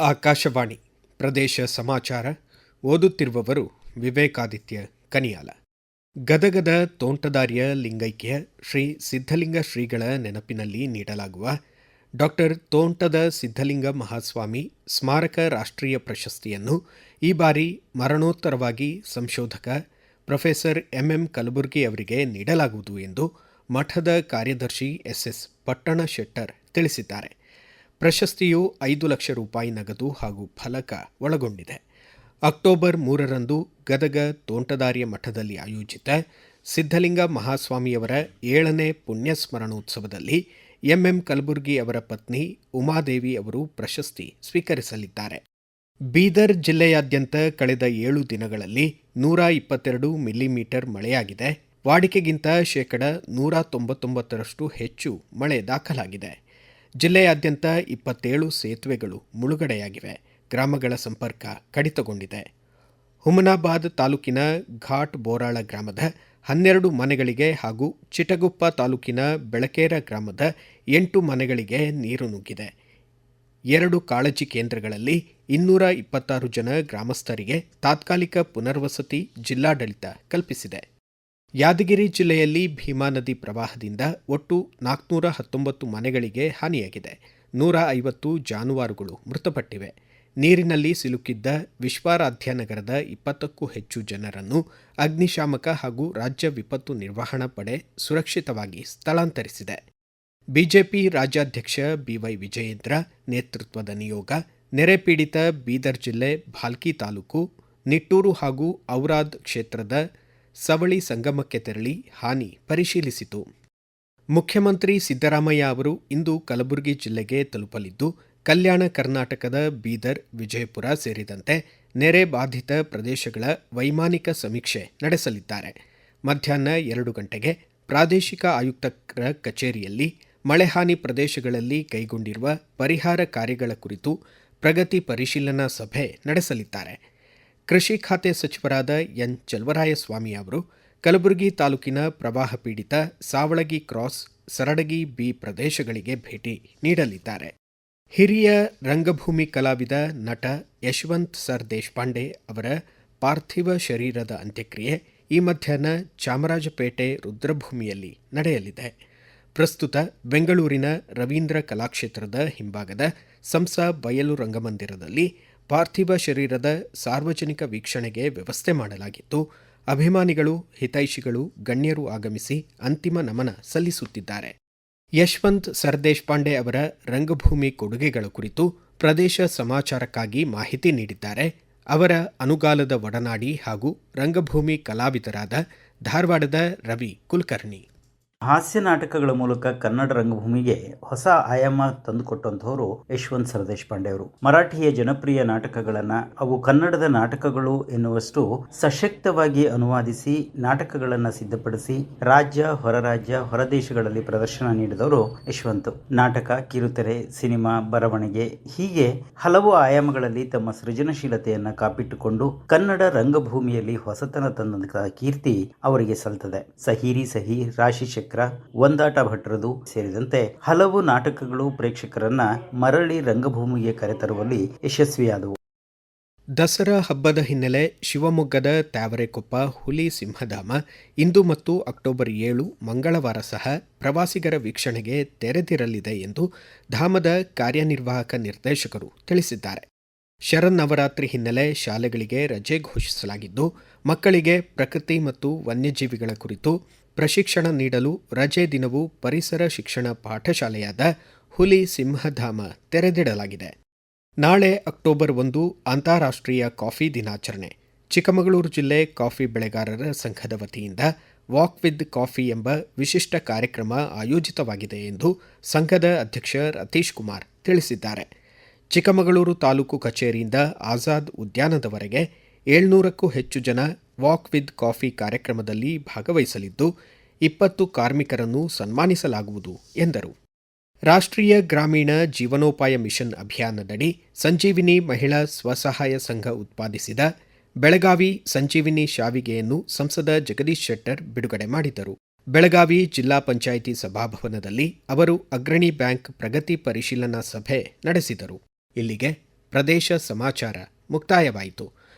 ಆಕಾಶವಾಣಿ ಪ್ರದೇಶ ಸಮಾಚಾರ ಓದುತ್ತಿರುವವರು ವಿವೇಕಾದಿತ್ಯ ಕನಿಯಾಲ. ಗದಗದ ತೋಂಟದಾರ್ಯ ಲಿಂಗೈಕ್ಯ ಶ್ರೀ ಸಿದ್ಧಲಿಂಗ ಶ್ರೀಗಳ ನೆನಪಿನಲ್ಲಿ ನೀಡಲಾಗುವ ಡಾಕ್ಟರ್ ತೋಂಟದ ಸಿದ್ಧಲಿಂಗ ಮಹಾಸ್ವಾಮಿ ಸ್ಮಾರಕ ರಾಷ್ಟ್ರೀಯ ಪ್ರಶಸ್ತಿಯನ್ನು ಈ ಬಾರಿ ಮರಣೋತ್ತರವಾಗಿ ಸಂಶೋಧಕ ಪ್ರೊಫೆಸರ್ ಎಂಎಂ ಕಲಬುರ್ಗಿ ಅವರಿಗೆ ನೀಡಲಾಗುವುದು ಎಂದು ಮಠದ ಕಾರ್ಯದರ್ಶಿ ಎಸ್ಎಸ್ ಪಟ್ಟಣ ಶೆಟ್ಟರ್ ತಿಳಿಸಿದ್ದಾರೆ. ಪ್ರಶಸ್ತಿಯು ಐದು ಲಕ್ಷ ರೂಪಾಯಿ ನಗದು ಹಾಗೂ ಫಲಕ ಒಳಗೊಂಡಿದೆ. ಅಕ್ಟೋಬರ್ ಮೂರರಂದು ಗದಗ ತೋಂಟದಾರ್ಯ ಮಠದಲ್ಲಿ ಆಯೋಜಿತ ಸಿದ್ಧಲಿಂಗ ಮಹಾಸ್ವಾಮಿಯವರ ಏಳನೇ ಪುಣ್ಯಸ್ಮರಣೋತ್ಸವದಲ್ಲಿ ಎಂಎಂ ಕಲಬುರ್ಗಿ ಅವರ ಪತ್ನಿ ಉಮಾದೇವಿ ಅವರು ಪ್ರಶಸ್ತಿ ಸ್ವೀಕರಿಸಲಿದ್ದಾರೆ. ಬೀದರ್ ಜಿಲ್ಲೆಯಾದ್ಯಂತ ಕಳೆದ ಏಳು ದಿನಗಳಲ್ಲಿ ನೂರ ಇಪ್ಪತ್ತೆರಡು ಮಿಲಿಮೀಟರ್ ಮಳೆಯಾಗಿದೆ. ವಾಡಿಕೆಗಿಂತ ಶೇಕಡ ನೂರ ತೊಂಬತ್ತೊಂಬತ್ತರಷ್ಟು ಹೆಚ್ಚು ಮಳೆ ದಾಖಲಾಗಿದೆ. ಜಿಲ್ಲೆಯಾದ್ಯಂತ ಇಪ್ಪತ್ತೇಳು ಸೇತುವೆಗಳು ಮುಳುಗಡೆಯಾಗಿವೆ. ಗ್ರಾಮಗಳ ಸಂಪರ್ಕ ಕಡಿತಗೊಂಡಿದೆ. ಹುಮನಾಬಾದ್ ತಾಲೂಕಿನ ಘಾಟ್ ಬೋರಾಳ ಗ್ರಾಮದ ಹನ್ನೆರಡು ಮನೆಗಳಿಗೆ ಹಾಗೂ ಚಿಟಗುಪ್ಪ ತಾಲೂಕಿನ ಬೆಳಕೇರ ಗ್ರಾಮದ ಎಂಟು ಮನೆಗಳಿಗೆ ನೀರು ನುಗ್ಗಿದೆ. ಎರಡು ಕಾಳಜಿ ಕೇಂದ್ರಗಳಲ್ಲಿ ಇನ್ನೂರ ಇಪ್ಪತ್ತಾರು ಜನ ಗ್ರಾಮಸ್ಥರಿಗೆ ತಾತ್ಕಾಲಿಕ ಪುನರ್ವಸತಿ ಜಿಲ್ಲಾಡಳಿತ ಕಲ್ಪಿಸಿದೆ. ಯಾದಗಿರಿ ಜಿಲ್ಲೆಯಲ್ಲಿ ಭೀಮಾ ನದಿ ಪ್ರವಾಹದಿಂದ ಒಟ್ಟು ನಾಲ್ಕುನೂರ ಹತ್ತೊಂಬತ್ತು ಮನೆಗಳಿಗೆ ಹಾನಿಯಾಗಿದೆ. ನೂರ ಐವತ್ತು ಜಾನುವಾರುಗಳು ಮೃತಪಟ್ಟಿವೆ. ನೀರಿನಲ್ಲಿ ಸಿಲುಕಿದ್ದ ವಿಶ್ವಾರಾಧ್ಯ ನಗರದ ಇಪ್ಪತ್ತಕ್ಕೂ ಹೆಚ್ಚು ಜನರನ್ನು ಅಗ್ನಿಶಾಮಕ ಹಾಗೂ ರಾಜ್ಯ ವಿಪತ್ತು ನಿರ್ವಹಣಾ ಪಡೆ ಸುರಕ್ಷಿತವಾಗಿ ಸ್ಥಳಾಂತರಿಸಿದೆ. ಬಿಜೆಪಿ ರಾಜ್ಯಾಧ್ಯಕ್ಷ ಬಿವೈ ವಿಜಯೇಂದ್ರ ನೇತೃತ್ವದ ನಿಯೋಗ, ನೆರೆ ಪೀಡಿತ ಬೀದರ್ ಜಿಲ್ಲೆ ಭಾಲ್ಕಿ ತಾಲೂಕು, ನಿಟ್ಟೂರು ಹಾಗೂ ಔರಾದ್ ಕ್ಷೇತ್ರದ ಸವಳಿ ಸಂಗಮಕ್ಕೆ ತೆರಳಿ ಹಾನಿ ಪರಿಶೀಲಿಸಿತು. ಮುಖ್ಯಮಂತ್ರಿ ಸಿದ್ದರಾಮಯ್ಯ ಅವರು ಇಂದು ಕಲಬುರಗಿ ಜಿಲ್ಲೆಗೆ ತಲುಪಲಿದ್ದು, ಕಲ್ಯಾಣ ಕರ್ನಾಟಕದ ಬೀದರ್, ವಿಜಯಪುರ ಸೇರಿದಂತೆ ನೆರೆ ಬಾಧಿತ ಪ್ರದೇಶಗಳ ವೈಮಾನಿಕ ಸಮೀಕ್ಷೆ ನಡೆಸಲಿದ್ದಾರೆ. ಮಧ್ಯಾಹ್ನ ಎರಡು ಗಂಟೆಗೆ ಪ್ರಾದೇಶಿಕ ಆಯುಕ್ತರ ಕಚೇರಿಯಲ್ಲಿ ಮಳೆಹಾನಿ ಪ್ರದೇಶಗಳಲ್ಲಿ ಕೈಗೊಂಡಿರುವ ಪರಿಹಾರ ಕಾರ್ಯಗಳ ಕುರಿತು ಪ್ರಗತಿ ಪರಿಶೀಲನಾ ಸಭೆ ನಡೆಸಲಿದ್ದಾರೆ. ಕೃಷಿ ಖಾತೆ ಸಚಿವರಾದ ಎನ್. ಚಲವರಾಯಸ್ವಾಮಿ ಅವರು ಕಲಬುರಗಿ ತಾಲೂಕಿನ ಪ್ರವಾಹ ಪೀಡಿತ ಸಾವಳಗಿ ಕ್ರಾಸ್ ಸರಡಗಿ ಬಿ ಪ್ರದೇಶಗಳಿಗೆ ಭೇಟಿ ನೀಡಲಿದ್ದಾರೆ. ಹಿರಿಯ ರಂಗಭೂಮಿ ಕಲಾವಿದ ನಟ ಯಶವಂತ್ ಸರ್ ದೇಶಪಾಂಡೆ ಅವರ ಪಾರ್ಥಿವ ಶರೀರದ ಅಂತ್ಯಕ್ರಿಯೆ ಈ ಮಧ್ಯಾಹ್ನ ಚಾಮರಾಜಪೇಟೆ ರುದ್ರಭೂಮಿಯಲ್ಲಿ ನಡೆಯಲಿದೆ. ಪ್ರಸ್ತುತ ಬೆಂಗಳೂರಿನ ರವೀಂದ್ರ ಕಲಾಕ್ಷೇತ್ರದ ಹಿಂಭಾಗದ ಸಂಸ ಬಯಲು ರಂಗಮಂದಿರದಲ್ಲಿ ಪಾರ್ಥಿವ ಶರೀರದ ಸಾರ್ವಜನಿಕ ವೀಕ್ಷಣೆಗೆ ವ್ಯವಸ್ಥೆ ಮಾಡಲಾಗಿತ್ತು. ಅಭಿಮಾನಿಗಳು, ಹಿತೈಷಿಗಳು, ಗಣ್ಯರು ಆಗಮಿಸಿ ಅಂತಿಮ ನಮನ ಸಲ್ಲಿಸುತ್ತಿದ್ದಾರೆ. ಯಶವಂತ್ ಸರ್ದೇಶಪಾಂಡೆ ಅವರ ರಂಗಭೂಮಿ ಕೊಡುಗೆಗಳ ಕುರಿತು ಪ್ರದೇಶ ಸಮಾಚಾರಕ್ಕಾಗಿ ಮಾಹಿತಿ ನೀಡಿದ್ದಾರೆ. ಅವರ ಅನುಗಾಲದ ಒಡನಾಡಿ ಹಾಗೂ ರಂಗಭೂಮಿ ಕಲಾವಿದರಾದ ಧಾರವಾಡದ ರವಿ ಕುಲಕರ್ಣಿ. ಹಾಸ್ಯ ನಾಟಕಗಳ ಮೂಲಕ ಕನ್ನಡ ರಂಗಭೂಮಿಗೆ ಹೊಸ ಆಯಾಮ ತಂದುಕೊಟ್ಟಂತಹವರು ಯಶವಂತ್ ಸರದೇಶಪಾಂಡೆ ಅವರು ಮರಾಠಿಯ ಜನಪ್ರಿಯ ನಾಟಕಗಳನ್ನ ಅವು ಕನ್ನಡದ ನಾಟಕಗಳು ಎನ್ನುವಷ್ಟು ಸಶಕ್ತವಾಗಿ ಅನುವಾದಿಸಿ ನಾಟಕಗಳನ್ನ ಸಿದ್ಧಪಡಿಸಿ ರಾಜ್ಯ, ಹೊರ ರಾಜ್ಯ, ಹೊರ ದೇಶಗಳಲ್ಲಿ ಪ್ರದರ್ಶನ ನೀಡಿದವರು ಯಶವಂತ್. ನಾಟಕ, ಕಿರುತೆರೆ, ಸಿನಿಮಾ, ಬರವಣಿಗೆ ಹೀಗೆ ಹಲವು ಆಯಾಮಗಳಲ್ಲಿ ತಮ್ಮ ಸೃಜನಶೀಲತೆಯನ್ನ ಕಾಪಿಟ್ಟುಕೊಂಡು ಕನ್ನಡ ರಂಗಭೂಮಿಯಲ್ಲಿ ಹೊಸತನ ತಂದಂತಹ ಕೀರ್ತಿ ಅವರಿಗೆ ಸಲ್ತದೆ. ಸಹೀರಿ ಸಹಿ, ರಾಶಿ ಚಕ್ರ ಒಂದಾಟ ಭಟ್ರದು ಸೇರಿದಂತೆ ಹಲವು ನಾಟಕಗಳು ಪ್ರೇಕ್ಷಕರನ್ನ ಮರಳಿ ರಂಗಭೂಮಿಗೆ ಕರೆತರುವಲ್ಲಿ ಯಶಸ್ವಿಯಾದವು. ದಸರಾ ಹಬ್ಬದ ಹಿನ್ನೆಲೆ ಶಿವಮೊಗ್ಗದ ತ್ಯಾವರೆಕೊಪ್ಪ ಹುಲಿ ಸಿಂಹಧಾಮ, ಇಂದು ಮತ್ತು ಅಕ್ಟೋಬರ್ ಏಳು, ಮಂಗಳವಾರ ಸಹ ಪ್ರವಾಸಿಗರ ವೀಕ್ಷಣೆಗೆ ತೆರೆದಿರಲಿದೆ ಎಂದು ಧಾಮದ ಕಾರ್ಯನಿರ್ವಾಹಕ ನಿರ್ದೇಶಕರು ತಿಳಿಸಿದ್ದಾರೆ. ಶರನ್ನವರಾತ್ರಿ ಹಿನ್ನೆಲೆ ಶಾಲೆಗಳಿಗೆ ರಜೆ ಘೋಷಿಸಲಾಗಿದ್ದು, ಮಕ್ಕಳಿಗೆ ಪ್ರಕೃತಿ ಮತ್ತು ವನ್ಯಜೀವಿಗಳ ಕುರಿತು ಪ್ರಶಿಕ್ಷಣ ನೀಡಲು ರಜೆ ದಿನವೂ ಪರಿಸರ ಶಿಕ್ಷಣ ಪಾಠಶಾಲೆಯಾದ ಹುಲಿ ಸಿಂಹಧಾಮ ತೆರೆದಿಡಲಾಗಿದೆ. ನಾಳೆ ಅಕ್ಟೋಬರ್ ಒಂದು ಅಂತಾರಾಷ್ಟ್ರೀಯ ಕಾಫಿ ದಿನಾಚರಣೆ. ಚಿಕ್ಕಮಗಳೂರು ಜಿಲ್ಲೆ ಕಾಫಿ ಬೆಳೆಗಾರರ ಸಂಘದ ವತಿಯಿಂದ ವಾಕ್ ವಿತ್ ಕಾಫಿ ಎಂಬ ವಿಶಿಷ್ಟ ಕಾರ್ಯಕ್ರಮ ಆಯೋಜಿತವಾಗಿದೆ ಎಂದು ಸಂಘದ ಅಧ್ಯಕ್ಷ ರತೀಶ್ ಕುಮಾರ್ ತಿಳಿಸಿದ್ದಾರೆ. ಚಿಕ್ಕಮಗಳೂರು ತಾಲೂಕು ಕಚೇರಿಯಿಂದ ಆಜಾದ್ ಉದ್ಯಾನದವರೆಗೆ ಏಳ್ನೂರಕ್ಕೂ ಹೆಚ್ಚು ಜನ ವಾಕ್ ವಿತ್ ಕಾಫಿ ಕಾರ್ಯಕ್ರಮದಲ್ಲಿ ಭಾಗವಹಿಸಲಿದ್ದು, ಇಪ್ಪತ್ತು ಕಾರ್ಮಿಕರನ್ನು ಸನ್ಮಾನಿಸಲಾಗುವುದು ಎಂದರು. ರಾಷ್ಟ್ರೀಯ ಗ್ರಾಮೀಣ ಜೀವನೋಪಾಯ ಮಿಷನ್ ಅಭಿಯಾನದಡಿ ಸಂಜೀವಿನಿ ಮಹಿಳಾ ಸ್ವಸಹಾಯ ಸಂಘ ಉತ್ಪಾದಿಸಿದ ಬೆಳಗಾವಿ ಸಂಜೀವಿನಿ ಶಾವಿಗೆಯನ್ನು ಸಂಸದ ಜಗದೀಶ್ ಶೆಟ್ಟರ್ ಬಿಡುಗಡೆ ಮಾಡಿದರು. ಬೆಳಗಾವಿ ಜಿಲ್ಲಾ ಪಂಚಾಯಿತಿ ಸಭಾಭವನದಲ್ಲಿ ಅವರು ಅಗ್ರಣಿ ಬ್ಯಾಂಕ್ ಪ್ರಗತಿ ಪರಿಶೀಲನಾ ಸಭೆ ನಡೆಸಿದರು. ಇಲ್ಲಿಗೆ ಪ್ರದೇಶ ಸಮಾಚಾರ ಮುಕ್ತಾಯವಾಯಿತು.